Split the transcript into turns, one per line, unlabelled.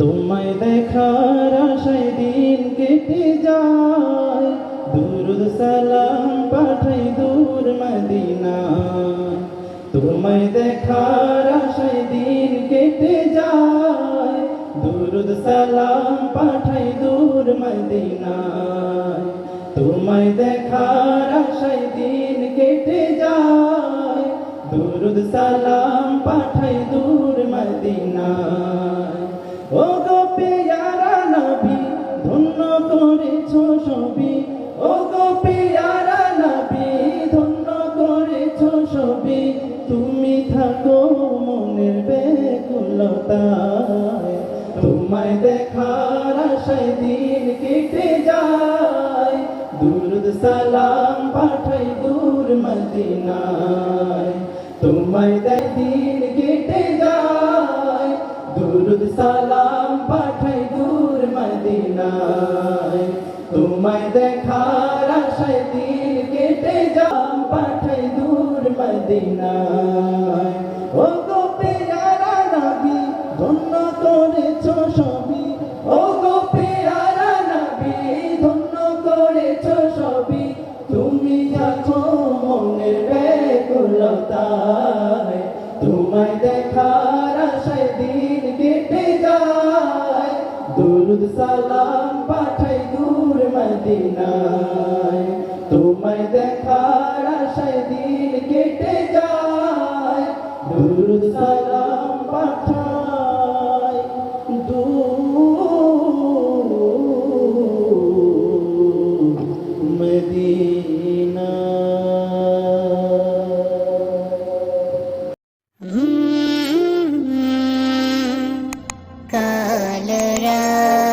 তোমায় দেখার আশায় দিন কেটে যায়। দুরুদ সালাম পাঠাই দূর মদিনা তোমায় দেখার আশায় দিন কেটে যায়। দুরুদ সালাম পাঠাই দূর মদিনা তোমায় দেখার আশায় দিন কেটে যায়। দুরুদ সালাম পাঠাই দূর করেছ সবই? ও গো পেয়ারা ধন্য করেছ মনের বেকুলতায়। তোমায় দেখার দিন কেটে যায়। দুরুদ সালাম পাঠাই দূর মদিনায়। তোমায় দেয় দিন কেটে যায়। দুরুদ সালাম পাঠাই দূর মদিনায়। তোমায় দেখার আশায় দিন কেটে যাম পাঠাই দূর মদিনায়। ও গো পেয়ারা নবী, ধন্য করেছ সবই। ও গো পেয়ারা নবী, ধন্য করেছ সবই। তুমি আছো মনের বেকুলতায় তোমায় দেখার আশায় দিন কেটে যায়। দুরুদ সালাম মদিনায় তোমায় দেখার আশায় দিন কেটে যায়। দুরুদ সালাম
কালরা